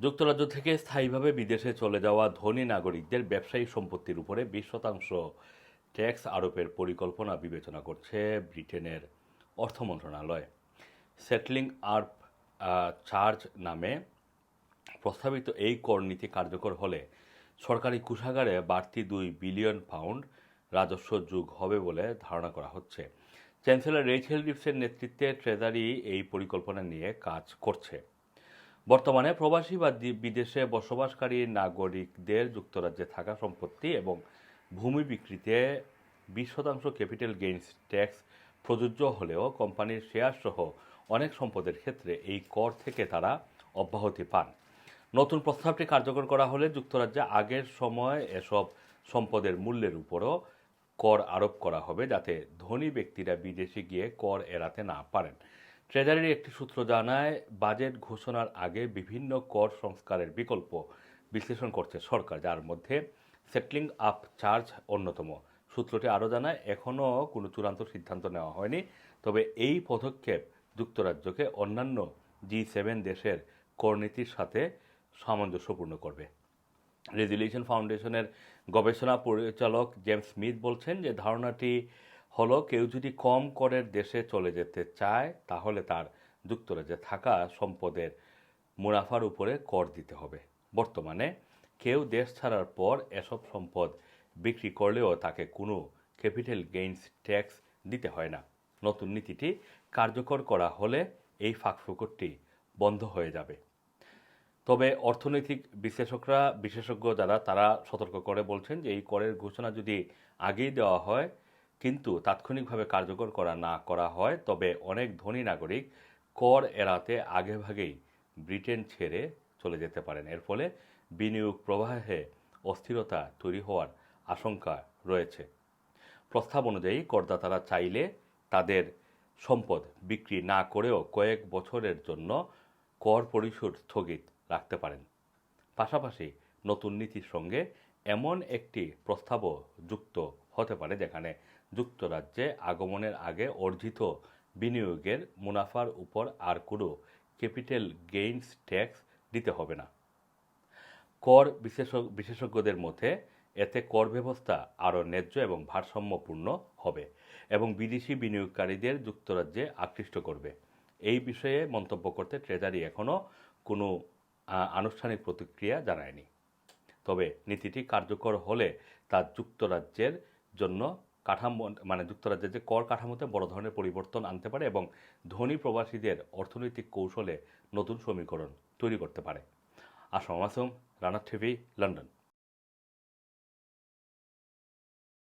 যুক্তরাজ্য থেকে স্থায়ীভাবে বিদেশে চলে যাওয়া ধনী নাগরিকদের ব্যবসায়িক সম্পত্তির উপরে বিশ শতাংশ ট্যাক্স আরোপের পরিকল্পনা বিবেচনা করছে ব্রিটেনের অর্থ মন্ত্রণালয়। সেটলিং আর্প চার্জ নামে প্রস্তাবিত এই কর নীতি কার্যকর হলে সরকারি কুষাগারে বাড়তি দুই বিলিয়ন পাউন্ড রাজস্ব যুগ হবে বলে ধারণা করা হচ্ছে। চ্যান্সেলর রেইচেল রিপসের নেতৃত্বে ট্রেজারি এই পরিকল্পনা নিয়ে কাজ করছে। বর্তমানে প্রবাসী বা বিদেশে বসবাসকারী নাগরিকদের যুক্তরাজ্যে থাকা সম্পত্তি এবং ভূমি বিক্রিতে বিশ শতাংশ ক্যাপিটাল গেইনস ট্যাক্স প্রযোজ্য হলেও কোম্পানির শেয়ার সহ অনেক সম্পদের ক্ষেত্রে এই কর থেকে তারা অব্যাহতি পান। নতুন প্রস্তাবটি কার্যকর করা হলে যুক্তরাজ্যে আগের সময় এসব সম্পদের মূল্যের উপরও কর আরোপ করা হবে যাতে ধনী ব্যক্তিরা বিদেশে গিয়ে কর এড়াতে না পারেন। ট্রেজারির একটি সূত্র জানায়, বাজেট ঘোষণার আগে বিভিন্ন কর সংস্কারের বিকল্প বিশ্লেষণ করছে সরকার, যার মধ্যে সেটলিং আপ চার্জ অন্যতম। সূত্রটি আরও জানায়, এখনও কোনো চূড়ান্ত সিদ্ধান্ত নেওয়া হয়নি, তবে এই পদক্ষেপ যুক্তরাজ্যকে অন্যান্য জি সেভেন দেশের করনীতির সাথে সামঞ্জস্যপূর্ণ করবে। রেজুলিউশন ফাউন্ডেশনের গবেষণা পরিচালক জেমস স্মিথ বলছেন যে ধারণাটি হলো কেউ যদি কম করের দেশে চলে যেতে চায়, তাহলে তার যুক্তরাজ্যে থাকা সম্পদের মুনাফার উপরে কর দিতে হবে। বর্তমানে কেউ দেশ ছাড়ার পর এসব সম্পদ বিক্রি করলেও তাকে কোনো ক্যাপিটাল গেইনস ট্যাক্স দিতে হয় না। নতুন নীতিটি কার্যকর করা হলে এই ফাঁকফোকরটি বন্ধ হয়ে যাবে। তবে অর্থনৈতিক বিশ্লেষকরা, বিশেষজ্ঞ যারা, তারা সতর্ক করে বলছেন যে এই করের ঘোষণা যদি আগেই দেওয়া হয় কিন্তু তাৎক্ষণিকভাবে কার্যকর করা না করা হয়, তবে অনেক ধনী নাগরিক কর এড়াতে আগেভাগেই ব্রিটেন ছেড়ে চলে যেতে পারেন। এর ফলে বিনিয়োগ প্রবাহে অস্থিরতা তৈরি হওয়ার আশঙ্কা রয়েছে। প্রস্তাব অনুযায়ী করদাতারা চাইলে তাদের সম্পদ বিক্রি না করেও কয়েক বছরের জন্য কর পরিশোধ স্থগিত রাখতে পারেন। পাশাপাশি নতুন নীতির সঙ্গে এমন একটি প্রস্তাবও যুক্ত হতে পারে যেখানে যুক্তরাজ্যে আগমনের আগে অর্জিত বিনিয়োগের মুনাফার উপর আর কোনো ক্যাপিটাল গেইনস ট্যাক্স দিতে হবে না। কর বিশেষজ্ঞ বিশেষজ্ঞদের মধ্যে এতে কর ব্যবস্থা আরও ন্যায্য এবং ভারসাম্যপূর্ণ হবে এবং বিদেশি বিনিয়োগকারীদের যুক্তরাজ্যে আকৃষ্ট করবে। এই বিষয়ে মন্তব্য করতে ট্রেজারি এখনও কোনো আনুষ্ঠানিক প্রতিক্রিয়া জানায়নি। তবে নীতিটি কার্যকর হলে তা যুক্তরাজ্যের জন্য কাঠামো মানে যুক্তরাজ্যের যে কর কাঠামোতে বড় ধরনের পরিবর্তন আনতে পারে এবং ধনী প্রবাসীদের অর্থনৈতিক কৌশলে নতুন সমীকরণ তৈরি করতে পারে। Assam Assam Rana TV, London.